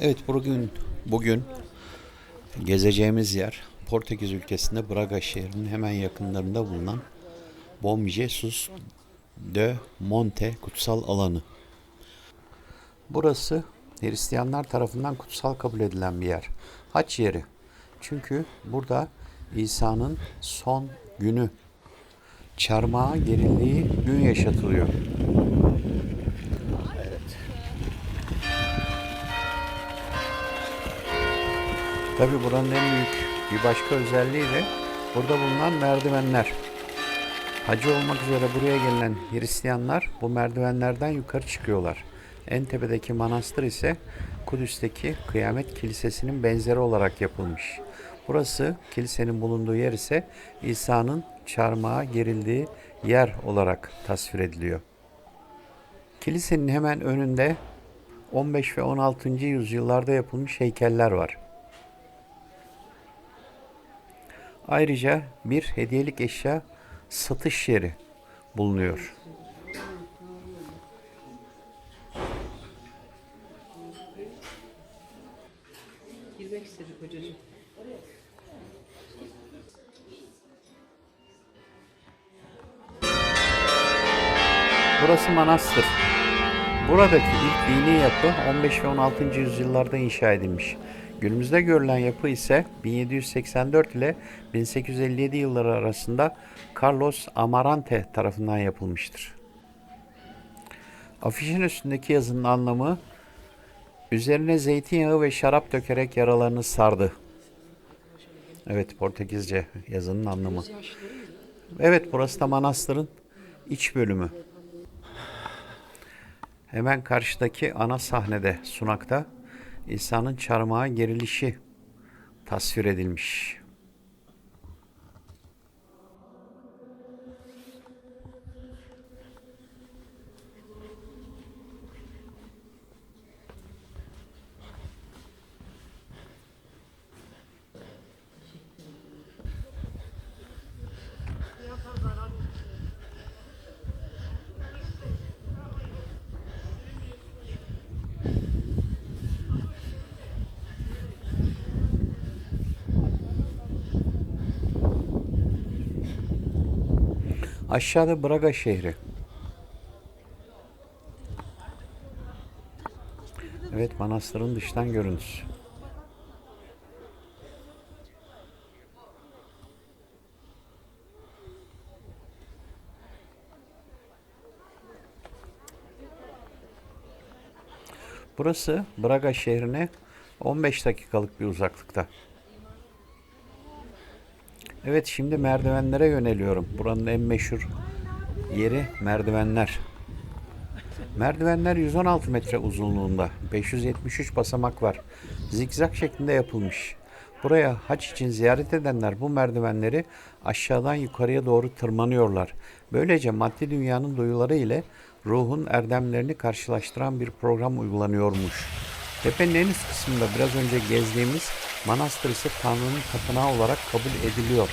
Evet bugün bugün gezeceğimiz yer Portekiz ülkesinde Braga şehrinin hemen yakınlarında bulunan Bom Jesus de Monte kutsal alanı. Burası Hristiyanlar tarafından kutsal kabul edilen bir yer. Haç yeri. Çünkü burada İsa'nın son günü çarmıha gerildiği gün yaşatılıyor. Tabi buranın en büyük bir başka özelliği de burada bulunan merdivenler. Hacı olmak üzere buraya gelen Hristiyanlar bu merdivenlerden yukarı çıkıyorlar. En tepedeki manastır ise Kudüs'teki Kıyamet Kilisesi'nin benzeri olarak yapılmış. Burası kilisenin bulunduğu yer ise İsa'nın çarmıha gerildiği yer olarak tasvir ediliyor. Kilisenin hemen önünde 15 ve 16. yüzyıllarda yapılmış heykeller var. Ayrıca bir hediyelik eşya satış yeri bulunuyor. Girmek istedik hocacığım. Burası manastır. Buradaki ilk dini yapı 15 ve 16. yüzyıllarda inşa edilmiş. Günümüzde görülen yapı ise 1784 ile 1857 yılları arasında Carlos Amarante tarafından yapılmıştır. Afişin üstündeki yazının anlamı üzerine zeytinyağı ve şarap dökerek yaralarını sardı. Evet Portekizce yazının anlamı. Evet burası da manastırın iç bölümü. Hemen karşıdaki ana sahnede sunakta İsa'nın çarmıha gerilişi tasvir edilmiş. Aşağıda Braga şehri. Evet manastırın dıştan görüntüsü. Burası Braga şehrine 15 dakikalık bir uzaklıkta. Evet şimdi merdivenlere yöneliyorum. Buranın en meşhur yeri merdivenler. Merdivenler 116 metre uzunluğunda. 573 basamak var. Zikzak şeklinde yapılmış. Buraya haç için ziyaret edenler bu merdivenleri aşağıdan yukarıya doğru tırmanıyorlar. Böylece maddi dünyanın duyuları ile ruhun erdemlerini karşılaştıran bir program uygulanıyormuş. Tepenin en üst kısmında biraz önce gezdiğimiz manastır ise Tanrı'nın tapınağı olarak kabul ediliyor.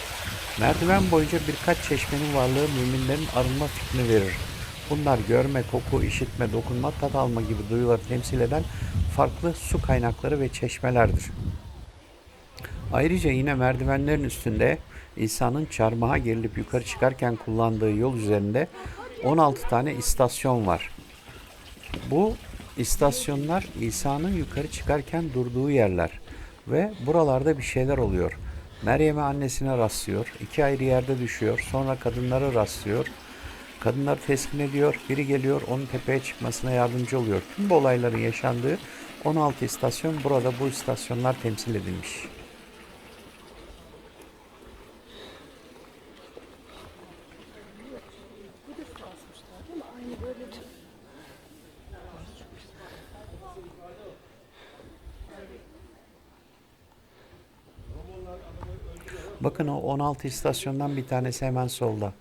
Merdiven boyunca birkaç çeşmenin varlığı müminlerin arınma fikrini verir. Bunlar görme, koku, işitme, dokunma, tat alma gibi duyuları temsil eden farklı su kaynakları ve çeşmelerdir. Ayrıca yine merdivenlerin üstünde İsa'nın çarmıha gerilip yukarı çıkarken kullandığı yol üzerinde 16 tane istasyon var. Bu istasyonlar İsa'nın yukarı çıkarken durduğu yerler ve buralarda bir şeyler oluyor. Meryem'e annesine rastlıyor. iki ayrı yerde düşüyor. Sonra kadınlara rastlıyor. Kadınlar teskin ediyor. Biri geliyor onun tepeye çıkmasına yardımcı oluyor. Tüm bu olayların yaşandığı 16 istasyon burada bu istasyonlar temsil edilmiş. Bakın o 16 istasyondan bir tanesi hemen solda.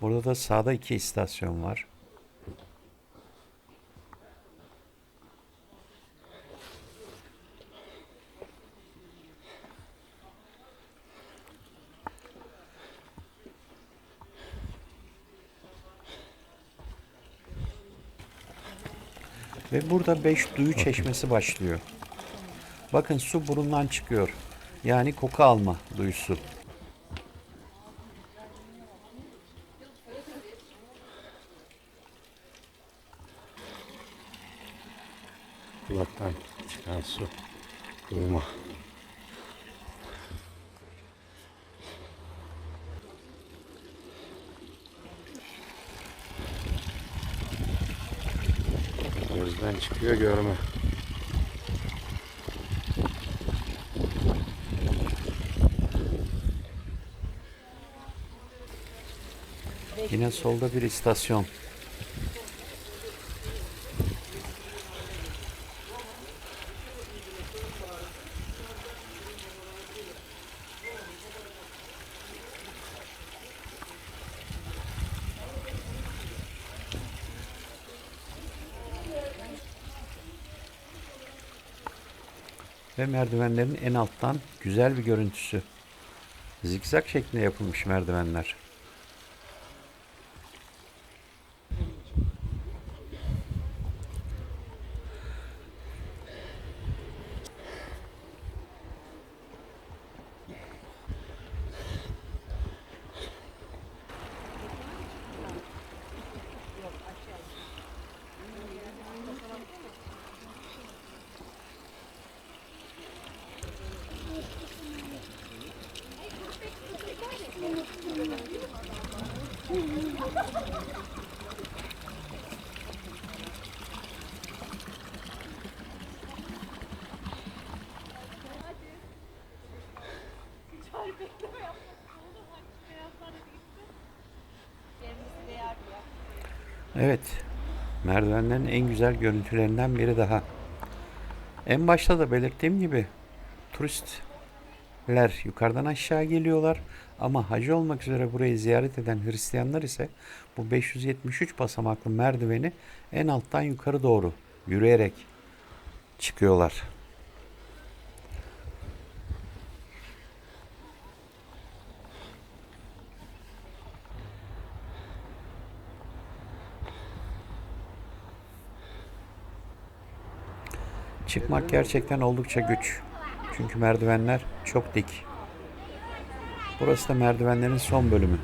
Burada da sağda iki istasyon var. Ve burada 5 duyu çeşmesi başlıyor. Bakın su burundan çıkıyor. Yani koku alma duyusu. Kulaktan çıkan su. Duyma. Gözden çıkıyor görme. Yine solda bir istasyon. Ve merdivenlerin en alttan güzel bir görüntüsü. Zikzak şeklinde yapılmış merdivenler. Evet. Merdivenlerin en güzel görüntülerinden biri daha. En başta da belirttiğim gibi turistler yukarıdan aşağı geliyorlar ama hacı olmak üzere burayı ziyaret eden Hristiyanlar ise bu 573 basamaklı merdiveni en alttan yukarı doğru yürüyerek çıkıyorlar. Çıkmak gerçekten oldukça güç. Çünkü merdivenler çok dik. Burası da merdivenlerin son bölümü.